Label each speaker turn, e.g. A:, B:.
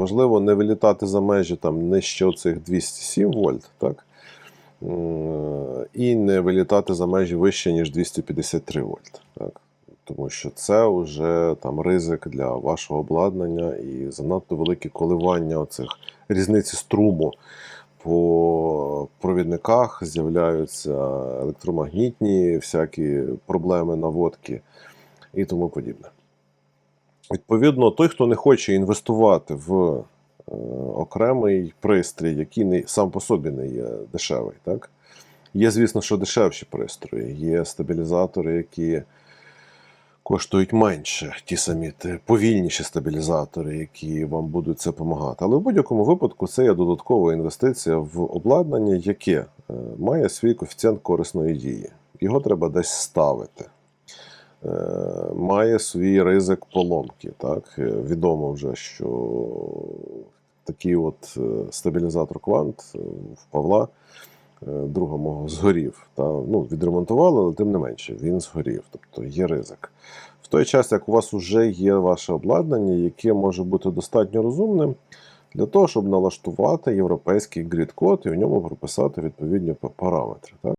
A: Важливо не вилітати за межі там нижче цих 207 вольт, так? І не вилітати за межі вище, ніж 253 вольт. Так? Тому що це вже там ризик для вашого обладнання і занадто великі коливання оцих різниці струму по провідниках з'являються електромагнітні, всякі проблеми наводки і тому подібне. Відповідно, той, хто не хоче інвестувати в е, окремий пристрій, який не, сам по собі не є дешевий, так? Є, звісно, що дешевші пристрої, є стабілізатори, які коштують менше, ті самі повільніші стабілізатори, які вам будуть це допомагати. Але в будь-якому випадку це є додаткова інвестиція в обладнання, яке е, має свій коефіцієнт корисної дії. Його треба десь ставити. Е, Має свій ризик поломки. Так? Е, Відомо вже, що такий от е, стабілізатор квант в Павла, друга мого, згорів. Та, ну, відремонтували, але тим не менше, він згорів. Тобто є ризик. В той час, як у вас вже є ваше обладнання, яке може бути достатньо розумним для того, щоб налаштувати європейський грід-код і в ньому прописати відповідні параметри. Так?